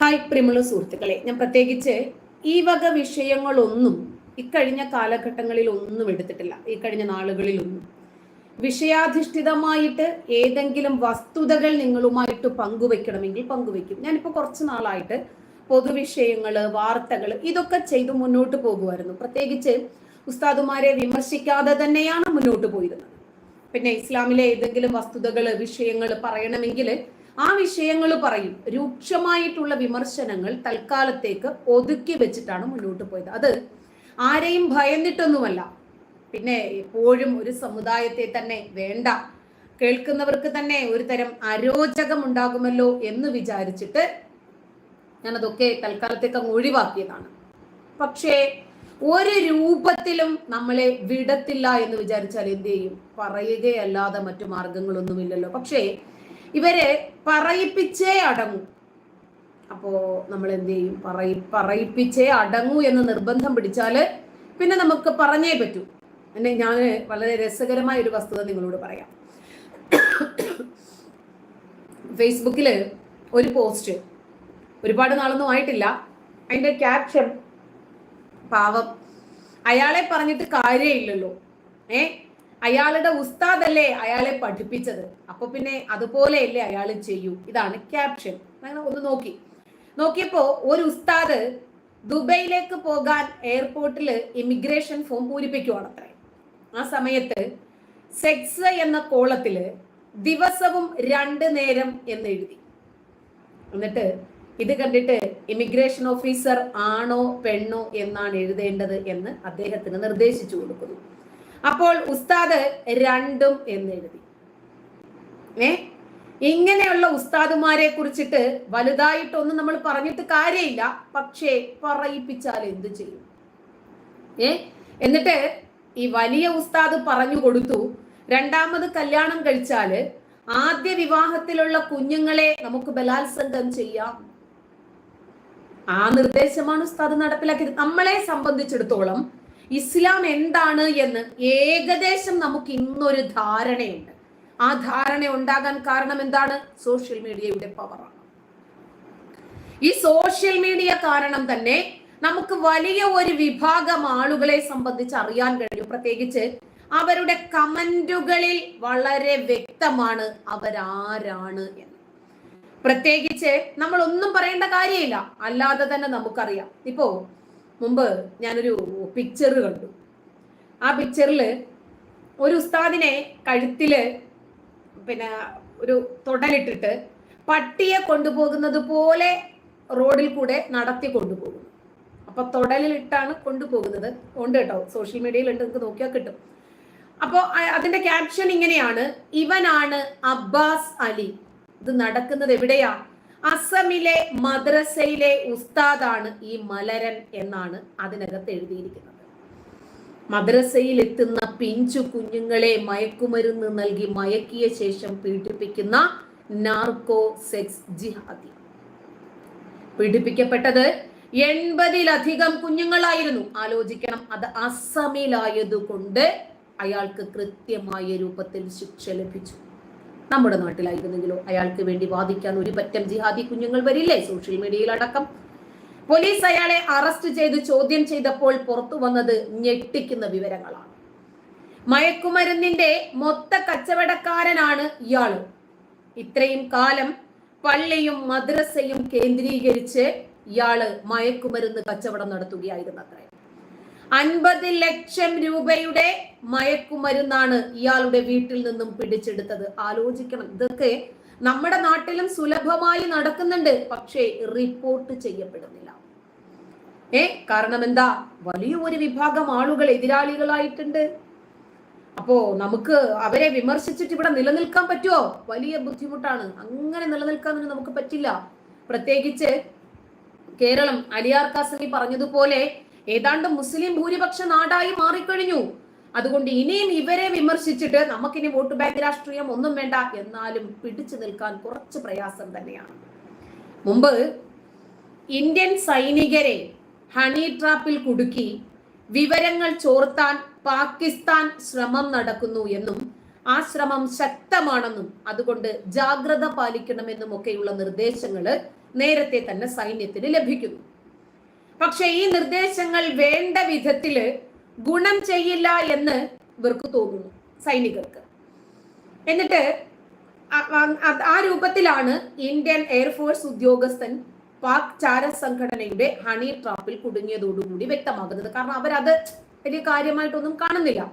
Hi പ്രിയമുള്ള സുഹൃത്തുക്കളെ ഞാൻ പ്രത്യേകിച്ച് ഈ വക വിഷയങ്ങളൊന്നും ഇക്കഴിഞ്ഞ കാലഘട്ടങ്ങളിൽ ഒന്നും എടുത്തിട്ടില്ല ഈ കഴിഞ്ഞ നാളുകളിലൊന്നും. വിഷയാധിഷ്ഠിതമായിട്ട് ഏതെങ്കിലും വസ്തുതകൾ നിങ്ങളുമായിട്ട് പങ്കുവെക്കണമെങ്കിൽ പങ്കുവെക്കും. ഞാനിപ്പോൾ കുറച്ച് നാളായിട്ട് പൊതുവിഷയങ്ങൾ വാർത്തകൾ ഇതൊക്കെ ചെയ്ത് മുന്നോട്ട് പോകുമായിരുന്നു പ്രത്യേകിച്ച് ഉസ്താദുമാരെ വിമർശിക്കാതെ തന്നെയാണ് മുന്നോട്ട് പോയിരുന്നത്. പിന്നെ ഇസ്ലാമിലെ ഏതെങ്കിലും വസ്തുതകൾ വിഷയങ്ങൾ പറയണമെങ്കിൽ ആ വിഷയങ്ങൾ പറയും. രൂക്ഷമായിട്ടുള്ള വിമർശനങ്ങൾ തൽക്കാലത്തേക്ക് ഒതുക്കി വെച്ചിട്ടാണ് മുന്നോട്ട് പോയത്. അത് ആരെയും ഭയന്നിട്ടൊന്നുമല്ല. പിന്നെ എപ്പോഴും ഒരു സമുദായത്തെ തന്നെ വേണ്ട. കേൾക്കുന്നവർക്ക് തന്നെ ഒരു തരം അരോചകം ഉണ്ടാകുമല്ലോ എന്ന് വിചാരിച്ചിട്ട് ഞാനതൊക്കെ തൽക്കാലത്തേക്ക് അങ്ങ് ഒഴിവാക്കിയതാണ്. പക്ഷേ ഒരു രൂപത്തിലും നമ്മളെ വിടത്തില്ല എന്ന് വിചാരിച്ചാൽ എന്ത് ചെയ്യും? പറയുകയല്ലാതെ മറ്റു മാർഗങ്ങളൊന്നുമില്ലല്ലോ. പക്ഷേ ഇവരെ പറയിപ്പിച്ചേ അടങ്ങൂ. അപ്പോ നമ്മൾ എന്ത് ചെയ്യും പറയി പറയിപ്പിച്ചേ അടങ്ങൂ എന്ന് നിർബന്ധം പിടിച്ചാൽ പിന്നെ നമുക്ക് പറഞ്ഞേ പറ്റൂ. എന്നെ ഞാൻ വളരെ രസകരമായ ഒരു വസ്തുത നിങ്ങളോട് പറയാം. ഫേസ്ബുക്കിൽ ഒരു പോസ്റ്റ് ഒരുപാട് നാളൊന്നും ആയിട്ടില്ല. അതിന്റെ ക്യാപ്ഷൻ പാവം. അയാളെ പറഞ്ഞിട്ട് കാര്യമില്ലല്ലോ. ഏ? അയാളുടെ ഉസ്താദല്ലേ അയാളെ പഠിപ്പിച്ചത്? അപ്പൊ പിന്നെ അതുപോലെയല്ലേ അയാൾ ചെയ്യൂ? ഇതാണ് ക്യാപ്ഷൻ അങ്ങനെ ഒന്ന് നോക്കി. നോക്കിയപ്പോ ഒരു ഉസ്താദ് ദുബൈയിലേക്ക് പോകാൻ എയർപോർട്ടിൽ ഇമിഗ്രേഷൻ ഫോം പൂരിപ്പിക്കുവാണ് അത്ര. ആ സമയത്ത് സെക്സ് എന്ന കോളത്തിൽ ദിവസവും രണ്ട് നേരം എന്ന് എഴുതി. എന്നിട്ട് ഇത് കണ്ടിട്ട് ഇമിഗ്രേഷൻ ഓഫീസർ ആണോ പെണ്ണോ എന്നാണ് എഴുതേണ്ടത് എന്ന് അദ്ദേഹത്തിന് നിർദ്ദേശിച്ചു കൊടുക്കുന്നു. അപ്പോൾ ഉസ്താദ് രണ്ടും എന്ന് എഴുതി. ഏ? ഇങ്ങനെയുള്ള ഉസ്താദുമാരെ കുറിച്ചിട്ട് വലുതായിട്ടൊന്നും നമ്മൾ പറഞ്ഞിട്ട് കാര്യമില്ല. പക്ഷേ പറയിപ്പിച്ചാൽ എന്ത് ചെയ്യും? ഏ? എന്നിട്ട് ഈ വലിയ ഉസ്താദ് പറഞ്ഞു കൊടുത്തു രണ്ടാമത് കല്യാണം കഴിച്ചാൽ ആദ്യ വിവാഹത്തിലുള്ള കുഞ്ഞുങ്ങളെ നമുക്ക് ബലാത്സംഗം ചെയ്യാം. ആ നിർദ്ദേശമാണ് ഉസ്താദ് നടപ്പിലാക്കിയത്. നമ്മളെ സംബന്ധിച്ചിടത്തോളം ഇസ്ലാം എന്താണ് എന്ന് ഏകദേശം നമുക്ക് ഇന്നൊരു ധാരണയുണ്ട്. ആ ധാരണ ഉണ്ടാകാൻ കാരണം എന്താണ്? സോഷ്യൽ മീഡിയയുടെ പവറാണ് ഈ സോഷ്യൽ മീഡിയ കാരണം തന്നെ നമുക്ക് വലിയ ഒരു വിഭാഗം ആളുകളെ സംബന്ധിച്ച് അറിയാൻ കഴിഞ്ഞു പ്രത്യേകിച്ച് അവരുടെ കമന്റുകളിൽ വളരെ വ്യക്തമാണ് അവരാരാണ് എന്ന്. പ്രത്യേകിച്ച് നമ്മൾ ഒന്നും പറയേണ്ട കാര്യമില്ല. അല്ലാതെ തന്നെ നമുക്കറിയാം. ഇപ്പോ മുമ്പ് ഞാനൊരു പിക്ചർ കണ്ടു. ആ പിക്ചറിൽ ഒരു ഉസ്താദിനെ കഴുത്തിൽ പിന്നെ ഒരു തൊടലിട്ടിട്ട് പട്ടിയെ കൊണ്ടുപോകുന്നത് പോലെ റോഡിൽ കൂടെ നടത്തി കൊണ്ടുപോകും അപ്പൊ തൊടലിലിട്ടാണ് കൊണ്ടുപോകുന്നത്. ഉണ്ട് കേട്ടോ. സോഷ്യൽ മീഡിയയിൽ ഉണ്ട് നിങ്ങൾക്ക് നോക്കിയാൽ കിട്ടും. അപ്പോൾ അതിന്റെ ക്യാപ്ഷൻ ഇങ്ങനെയാണ്. ഇവനാണ് അബ്ബാസ് അലി. ഇത് നടക്കുന്നത് എവിടെയാ? അസമിലെ മദ്രസയിലെ ഉസ്താദാണ് ഈ മലരൻ എന്നാണ് അതിനകത്ത് എഴുതിയിരിക്കുന്നത്. മദ്രസയിൽ എത്തുന്ന പിഞ്ചു കുഞ്ഞുങ്ങളെ മയക്കുമരുന്ന് നൽകി മയക്കിയ ശേഷം പീഡിപ്പിക്കുന്ന നാർക്കോ സെക്സ് ജിഹാദി. പീഡിപ്പിക്കപ്പെട്ടത് എൺപതിലധികം കുഞ്ഞുങ്ങളായിരുന്നു. ആലോചിക്കണം അത് അസമിലായതുകൊണ്ട് അയാൾക്ക് കൃത്യമായ രൂപത്തിൽ ശിക്ഷ ലഭിച്ചു. നമ്മുടെ നാട്ടിലായിരുന്നെങ്കിലോ അയാൾക്ക് വേണ്ടി വാദിക്കാൻ ഒരു പറ്റം ജിഹാദി കുഞ്ഞുങ്ങൾ വരില്ലേ? സോഷ്യൽ മീഡിയയിൽ അടക്കം. പോലീസ് അയാളെ അറസ്റ്റ് ചെയ്ത് ചോദ്യം ചെയ്തപ്പോൾ പുറത്തു വന്നത് ഞെട്ടിക്കുന്ന വിവരങ്ങളാണ്. മയക്കുമരുന്നിന്റെ മൊത്ത കച്ചവടക്കാരനാണ് ഇയാൾ ഇത്രയും കാലം പള്ളിയും മദ്രസയും കേന്ദ്രീകരിച്ച് ഇയാൾ മയക്കുമരുന്ന് കച്ചവടം നടത്തുകയായിരുന്നു അത്രേ അൻപത് ലക്ഷം രൂപയുടെ മയക്കുമരുന്നാണ് ഇയാളുടെ വീട്ടിൽ നിന്നും പിടിച്ചെടുത്തത്. ആലോചിക്കണം. ഇതൊക്കെ നമ്മുടെ നാട്ടിലും സുലഭമായി നടക്കുന്നുണ്ട്. പക്ഷേ റിപ്പോർട്ട് ചെയ്യപ്പെടുന്നില്ല. ഏ കാരണം എന്താ? വലിയ ഒരു വിഭാഗം ആളുകൾ എതിരാളികളായിട്ടുണ്ട്. അപ്പോ നമുക്ക് അവരെ വിമർശിച്ചിട്ട് ഇവിടെ നിലനിൽക്കാൻ പറ്റുമോ വലിയ ബുദ്ധിമുട്ടാണ്. അങ്ങനെ നിലനിൽക്കാനൊന്നും നമുക്ക് പറ്റില്ല. പ്രത്യേകിച്ച് കേരളം അലിയാർ കാസമി പറഞ്ഞതുപോലെ ഏതാണ്ട് മുസ്ലിം ഭൂരിപക്ഷ നാടായി മാറിക്കഴിഞ്ഞു. അതുകൊണ്ട് ഇനിയും ഇവരെ വിമർശിച്ചിട്ട് നമുക്കിനി വോട്ട് ബാങ്ക് രാഷ്ട്രീയം ഒന്നും വേണ്ട എന്നാലും പിടിച്ചു നിൽക്കാൻ കുറച്ച് പ്രയാസം തന്നെയാണ്. മുമ്പ് ഇന്ത്യൻ സൈനികരെ ഹണി ട്രാപ്പിൽ കുടുക്കി വിവരങ്ങൾ ചോർത്താൻ പാകിസ്ഥാൻ ശ്രമം നടക്കുന്നു എന്നും ആ ശ്രമം ശക്തമാണെന്നും അതുകൊണ്ട് ജാഗ്രത പാലിക്കണമെന്നും ഒക്കെയുള്ള നിർദ്ദേശങ്ങൾ നേരത്തെ തന്നെ സൈന്യത്തിന് ലഭിക്കുന്നു. പക്ഷെ ഈ നിർദ്ദേശങ്ങൾ വേണ്ട വിധത്തിൽ ഗുണം ചെയ്യില്ല എന്ന് ഇവർക്ക് തോന്നുന്നു സൈനികർക്ക്. എന്നിട്ട് ആ- രൂപത്തിലാണ് ഇന്ത്യൻ എയർഫോഴ്സ് ഉദ്യോഗസ്ഥൻ പാക് ചാര സംഘടനയുടെ ഹണി ട്രാപ്പിൽ കുടുങ്ങിയതോടുകൂടി വ്യക്തമാകുന്നത്. കാരണം അവരത് വലിയ കാര്യമായിട്ടൊന്നും കാണുന്നില്ല.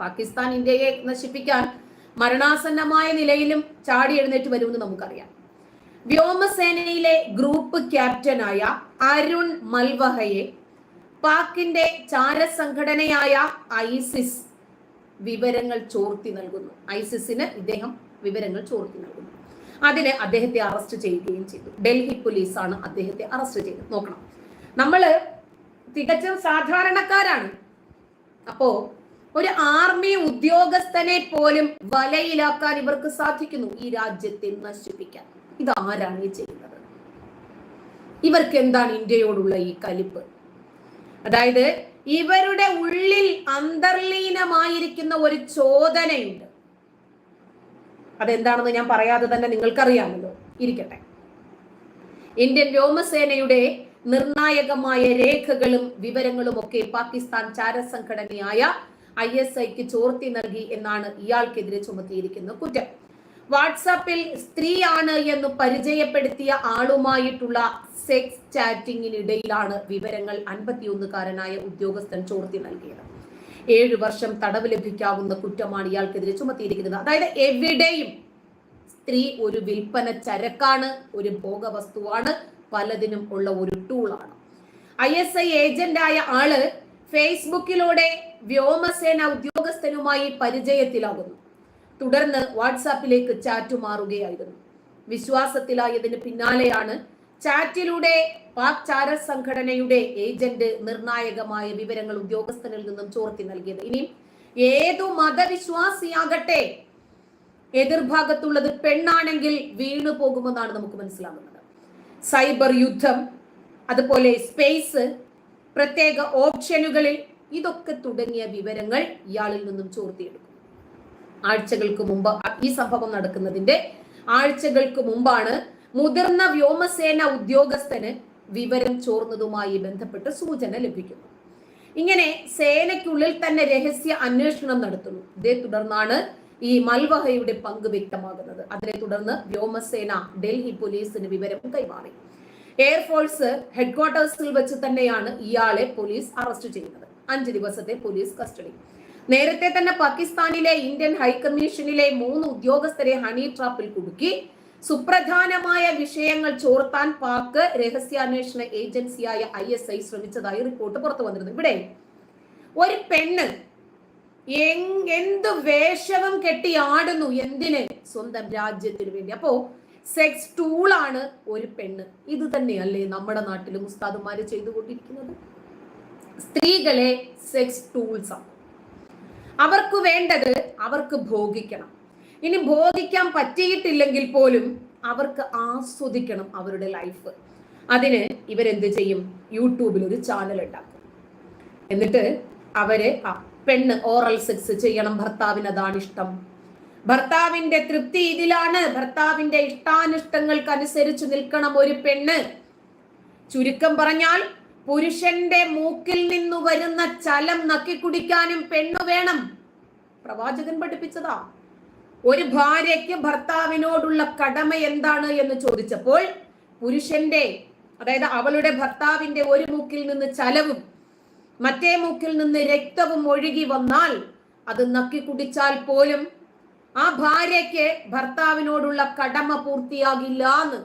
പാകിസ്ഥാൻ ഇന്ത്യയെ നശിപ്പിക്കാൻ മരണാസന്നമായ നിലയിലും ചാടി എഴുന്നേറ്റ് വരുമെന്ന് നമുക്കറിയാം. വ്യോമസേനയിലെ ഗ്രൂപ്പ് ക്യാപ്റ്റനായ അരുൺ മൽവഹയെ പാക്കിന്റെ ചാരസംഘടനയായ ഐസിസ് വിവരങ്ങൾ ചോർത്തി നൽകുന്നു. ഐസിസിന് ഇദ്ദേഹം വിവരങ്ങൾ ചോർത്തി നൽകുന്നു. അതിന് അദ്ദേഹത്തെ അറസ്റ്റ് ചെയ്യുകയും ചെയ്തു. ഡൽഹി പോലീസാണ് അദ്ദേഹത്തെ അറസ്റ്റ് ചെയ്തത്. നോക്കണം. നമ്മൾ തികച്ചും സാധാരണക്കാരാണ്. അപ്പോ ഒരു ആർമി ഉദ്യോഗസ്ഥനെ പോലും വലയിലാക്കാൻ ഇവർക്ക് സാധിക്കുന്നു. ഈ രാജ്യത്തെ നശിപ്പിക്കാൻ. ഇതാരാണ് ഈ ചെയ്യുന്നത്? ഇവർക്ക് എന്താണ് ഇന്ത്യയോടുള്ള ഈ കലിപ്പ്? അതായത് ഇവരുടെ ഉള്ളിൽ അന്തർലീനമായിരിക്കുന്ന ഒരു ചോദനയുണ്ട്. അതെന്താണെന്ന് ഞാൻ പറയാതെ തന്നെ നിങ്ങൾക്കറിയാമല്ലോ. ഇരിക്കട്ടെ. ഇന്ത്യൻ വ്യോമസേനയുടെ നിർണായകമായ രേഖകളും വിവരങ്ങളും ഒക്കെ പാകിസ്ഥാൻ ചാരസംഘടനയായ ഐ എസ് ഐക്ക് ചോർത്തി നൽകി എന്നാണ് ഇയാൾക്കെതിരെ ചുമത്തിയിരിക്കുന്ന കുറ്റം. വാട്സാപ്പിൽ സ്ത്രീയാണ് എന്ന് പരിചയപ്പെടുത്തിയ ആളുമായിട്ടുള്ള സെക്സ് ചാറ്റിങ്ങിനിടയിലാണ് വിവരങ്ങൾ അൻപത്തിയൊന്നുകാരനായ ഉദ്യോഗസ്ഥൻ ചോർത്തി നൽകിയത്. ഏഴു വർഷം തടവ് ലഭിക്കാവുന്ന കുറ്റമാണ് ഇയാൾക്കെതിരെ ചുമത്തിയിരിക്കുന്നത്. അതായത് എവിടെയും സ്ത്രീ ഒരു വിൽപ്പന ചരക്കാണ് ഒരു ഭോഗവസ്തുവാണ് പലതിനും ഉള്ള ഒരു ടൂളാണ്. ഐ എസ് ഐ ഏജന്റായ ആൾ ഫേസ്ബുക്കിലൂടെ വ്യോമസേന ഉദ്യോഗസ്ഥനുമായി പരിചയത്തിലാകുന്നു. തുടർന്ന് വാട്സാപ്പിലേക്ക് ചാറ്റ് മാറുകയായിരുന്നു. വിശ്വാസത്തിലായതിന് പിന്നാലെയാണ് ചാറ്റിലൂടെ പാക് ചാര സംഘടനയുടെ ഏജന്റ് നിർണായകമായ വിവരങ്ങൾ ഉദ്യോഗസ്ഥനിൽ നിന്നും ചോർത്തി നൽകിയത്. ഇനി ഏതു മതവിശ്വാസിയാകട്ടെ എതിർഭാഗത്തുള്ളത് പെണ്ണാണെങ്കിൽ വീണു പോകുമെന്നാണ് നമുക്ക് മനസ്സിലാകുന്നത്. സൈബർ യുദ്ധം അതുപോലെ സ്പേസ് പ്രത്യേക ഓപ്ഷനുകളിൽ ഇതൊക്കെ തുടങ്ങിയ വിവരങ്ങൾ ഇയാളിൽ നിന്നും ചോർത്തിയെടുക്കും. ആഴ്ചകൾക്ക് മുമ്പ് ഈ സംഭവം നടക്കുന്നതിന്റെ ആഴ്ചകൾക്ക് മുമ്പാണ് മുതിർന്ന വ്യോമസേന ഉദ്യോഗസ്ഥന് വിവരം ചോർന്നതുമായി ബന്ധപ്പെട്ട് സൂചന ലഭിക്കുന്നു ഇങ്ങനെ സേനയ്ക്കുള്ളിൽ തന്നെ രഹസ്യ അന്വേഷണം നടത്തുന്നു. ഇതേ തുടർന്നാണ് ഈ മൽവഹയുടെ പങ്ക് വ്യക്തമാകുന്നത്. അതിനെ തുടർന്ന് വ്യോമസേന ഡൽഹി പോലീസിന് വിവരം കൈമാറി. എയർഫോഴ്സ് ഹെഡ്ക്വാർട്ടേഴ്സിൽ വെച്ച് തന്നെയാണ് ഇയാളെ പോലീസ് അറസ്റ്റ് ചെയ്യുന്നത്. അഞ്ച് ദിവസത്തെ പോലീസ് കസ്റ്റഡി. നേരത്തെ തന്നെ പാകിസ്ഥാനിലെ ഇന്ത്യൻ ഹൈക്കമ്മീഷനിലെ മൂന്ന് ഉദ്യോഗസ്ഥരെ ഹണി ട്രാപ്പിൽ കുടുക്കി. സുപ്രധാനമായ വിഷയങ്ങൾ ചോർത്താൻ പാക് രഹസ്യാന്വേഷണ ഏജൻസിയായ ഐ എസ് ഐ ശ്രമിച്ചതായി റിപ്പോർട്ട് പുറത്തു വന്നിരുന്നു. ഇവിടെ ഒരു പെണ്ണ് എന്ത് വേഷവും കെട്ടി ആടുന്നു എന്തിന്? സ്വന്തം രാജ്യത്തിന് വേണ്ടി. അപ്പോ സെക്സ് ടൂൾ ആണ് ഒരു പെണ്ണ്. ഇത് തന്നെയല്ലേ നമ്മുടെ നാട്ടിലും ഉസ്താദുമാര് ചെയ്തുകൊണ്ടിരിക്കുന്നത്? സ്ത്രീകളെ സെക്സ് ടൂൾസ് ആണ്. അവർക്ക് വേണ്ടത് അവർക്ക് ഭോഗിക്കണം. ഇനി ഭോഗിക്കാൻ പറ്റിയിട്ടില്ലെങ്കിൽ പോലും അവർക്ക് ആസ്വദിക്കണം അവരുടെ ലൈഫ് അതിന് ഇവരെന്ത് ചെയ്യും? യൂട്യൂബിൽ ഒരു ചാനൽ ഉണ്ടാക്കും. എന്നിട്ട് അവർ പെണ്ണ് ഓറൽ സെക്സ് ചെയ്യണം ഭർത്താവിന് അതാണ് ഇഷ്ടം. ഭർത്താവിന്റെ തൃപ്തി ഇതിലാണ്. ഭർത്താവിന്റെ ഇഷ്ടാനിഷ്ടങ്ങൾക്ക് അനുസരിച്ച് നിൽക്കണം ഒരു പെണ്ണ്. ചുരുക്കം പറഞ്ഞാൽ പുരുഷന്റെ മൂക്കിൽ നിന്നു വരുന്ന ചലം നക്കി കുടിക്കാനും പെണ്ണു വേണം. പ്രവാചകൻ പഠിപ്പിച്ചതാ. ഒരു ഭാര്യയ്ക്ക് ഭർത്താവിനോടുള്ള കടമ എന്താണ് എന്ന് ചോദിച്ചപ്പോൾ പുരുഷന്റെ അതായത് അവളുടെ ഭർത്താവിന്റെ ഒരു മൂക്കിൽ നിന്ന് ചലവും മറ്റേ മൂക്കിൽ നിന്ന് രക്തവും ഒഴുകി വന്നാൽ അത് നക്കി കുടിച്ചാൽ പോലും ആ ഭാര്യയ്ക്ക് ഭർത്താവിനോടുള്ള കടമ പൂർത്തിയാകില്ല എന്ന്.